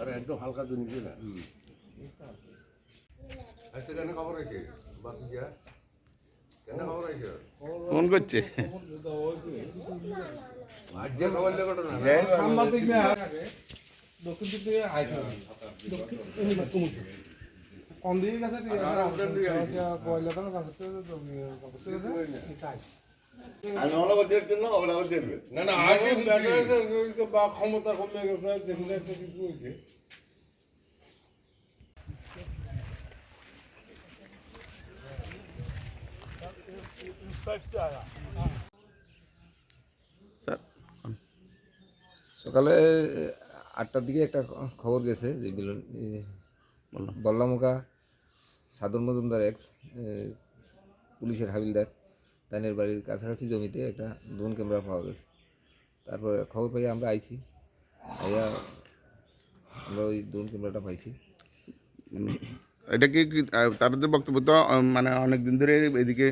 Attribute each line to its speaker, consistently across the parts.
Speaker 1: আরে একদম হালকা নিচে না আজকে কেন খবর আছে বাকি যা কেন খবর আছে
Speaker 2: ফোন করছে।
Speaker 1: আজ খবর লেগে না
Speaker 3: সাংবাদিক না দক্ষিণ দিক থেকে আইসা। কোন দিকে গেছে কয়লাটা না কাছে
Speaker 4: না
Speaker 3: আগে বা ক্ষমতা কমে গেছে যেগুলো একটা কিছু হয়েছে।
Speaker 5: সকালে আটটার দিকে একটা খবর গেছে যে বল্লামুখা সাধন মজুমদার এক্স পুলিশের হাবিলদার তানের বাড়ির কাছাকাছি জমিতে একটা ড্রোন ক্যামেরা পাওয়া গেছে। তারপরে খবর পাই আমরা আইছি আইয়া আমরা ওই ড্রোন ক্যামেরাটা পাইছি।
Speaker 2: এটা কি তাদের বক্তব্য তো মানে অনেক দিন ধরে এদিকে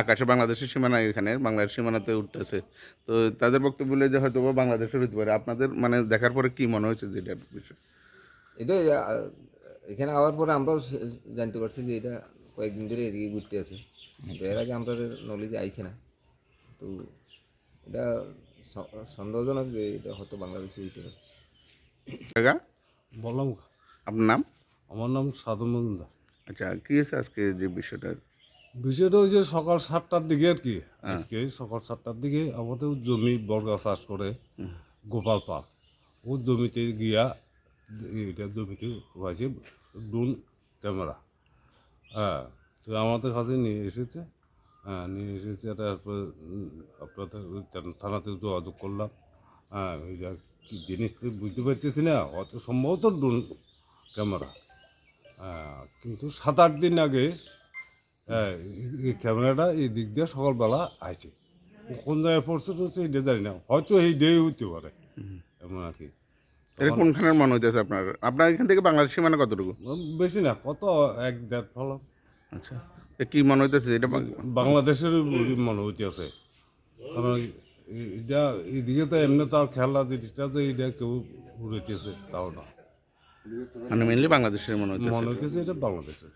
Speaker 2: আকাশে বাংলাদেশের সীমানা এখানে বাংলাদেশ সীমানাতে উঠতেছে। তো তাদের বক্তব্য বলে যে হয়তো বা বাংলাদেশের হতে পারে। আপনাদের মানে দেখার পরে কি মনে হয়েছে যে এটার বিষয়?
Speaker 5: এটা এখানে আওয়ার পরে আমরাও জানতে পারছি যে এটা কয়েকদিন ধরে এদিকে ঘুরতে আছে। তো এর আগে আমরা নলেজে আইছে না। তো এটা সন্দেহজনক যে এটা হয়তো বাংলাদেশে হইতে পারে।
Speaker 6: বললাম
Speaker 2: আপনার নাম?
Speaker 6: আমার নাম সাধু মজুমদার।
Speaker 2: আচ্ছা কি আছে আজকে যে বিষয়টা?
Speaker 6: বিষয়টা হচ্ছে সকাল সাতটার দিকে আর কি। আজকে সকাল সাতটার দিকে আমাদের জমি বর্গা চাষ করে গোপাল পাল ও জমিতে গিয়া এটা জমিতে হয়েছে ড্রোন ক্যামেরা। হ্যাঁ তো আমাদের কাছে নিয়ে এসেছে। হ্যাঁ নিয়ে এসেছে তারপর আপনাদের থানাতে যোগাযোগ করলাম। হ্যাঁ এটা কি জিনিস তো বুঝতে পারতেছি না অত সম্ভবত ড্রোন ক্যামেরা। হ্যাঁ, কিন্তু সাত আট দিন আগে হ্যাঁ, এই- ক্যামেরাটা এই দিক দিয়ে সকালবেলা আসে কোন জায়গায় পড়ছে টড়ছে এটা জানি না হয়তো এই ডে হইতে পারে। এমন আর কি।
Speaker 2: এটা কোনখানের মনে হইতেছে আপনার? আপনার এখান থেকে বাংলাদেশ সীমানা কতটুকু?
Speaker 6: বেশি না কত? এক দেড় ফলক
Speaker 2: আচ্ছা কি মনে হইতেছে? এটা
Speaker 6: বাংলাদেশের মনে হইতেছে। কারণ এটা এদিকে তো এমনি তো আর খেলা জিনিসটা যে এটা কেউ উড়েতেছে তাও না।
Speaker 2: মানে মেনলি বাংলাদেশের মনে হইতেছে।
Speaker 6: মনে হইতেছে এটা বাংলাদেশের।